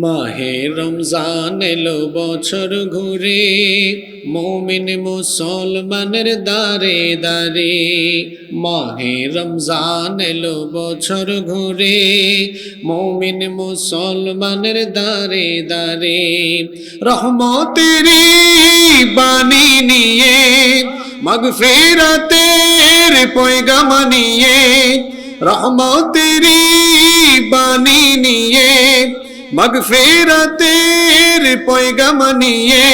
মাহে রমজান এলো বছর ঘুরে, মমিন মুসলমানের দারে দারে মাহে রমজান এলো বছর ঘুরে, মমিন মুসলমানের দারে দারে রহমতেরি বাণী নিয়ে, মগফিরাতের পয়গাম নিয়ে, রহমতেরি বাণী নিয়ে মগফিরাতের পয়গাম নিয়ে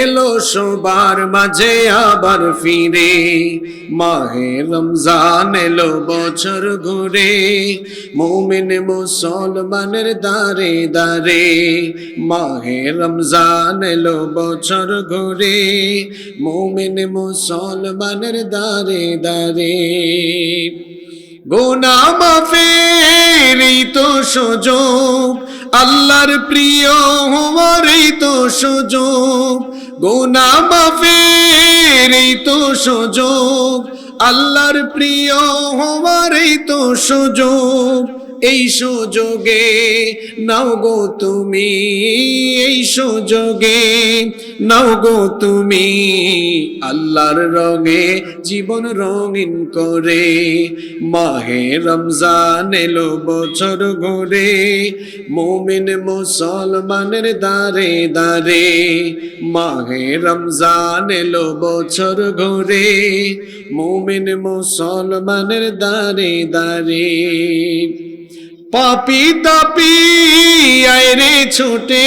এলো সবার মাঝে আবার ফিরে। মাহে রমজান এলো বছর ঘুরে, মুমিন মুসলমানের দারে দারে মাহে রমজান এলো বছর ঘুরে, মুমিন মুসলমানের দারে দারে গোনা মাফের তো সুযোগ আল্লাহর প্রিয় হওয়ার এই তো সুযোগ। গুনা মাফের এই তো সুযোগ। আল্লাহর প্রিয় হওয়ার এই তো সুযোগ। এই সুযোগে নাও গো তুমি, এই সুযোগে নাও গো তুমি আল্লাহর রঙে জীবন রঙিন করে, মাহে রমজান এলো বছর ঘুরে মোমিন মুসলমানের দারে দারে মাহে রমজান এলো বছর ঘুরে মোমিন মুসলমানের দারে দারে পাপি তাপি আয়রে ছুটে।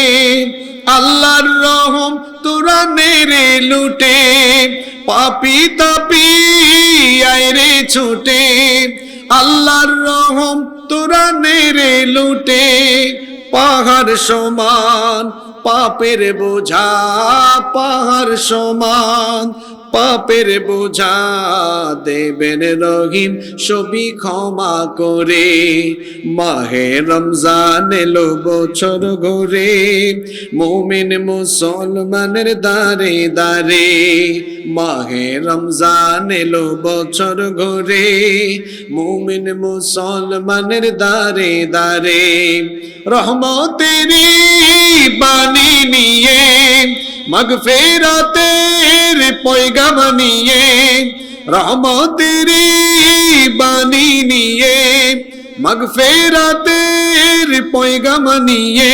আল্লাহর রহম তোরা নেরে লুটে। পাপি তাপি আয়রে ছুটে। আল্লাহর রহম তোরা নেরে লুটে। পাহাড় সমান পাপের বোঝা পাহাড় সমান, পাপের বোঝা দেবেন রহিম সবই ক্ষমা করে। মাহে রমজান এলো বছর ঘুরে, মুমিন মুসলমানের দারে দারে মাহে রমজান এলো বছর ঘুরে, মুমিন মুসলমানের দারে দারে রহমতেরি বাণী নিয়ে মগফেরাতের পয়গাম নিয়ে রহমতেরি বাণী নিয়ে মগফেরাতের পয়গাম নিয়ে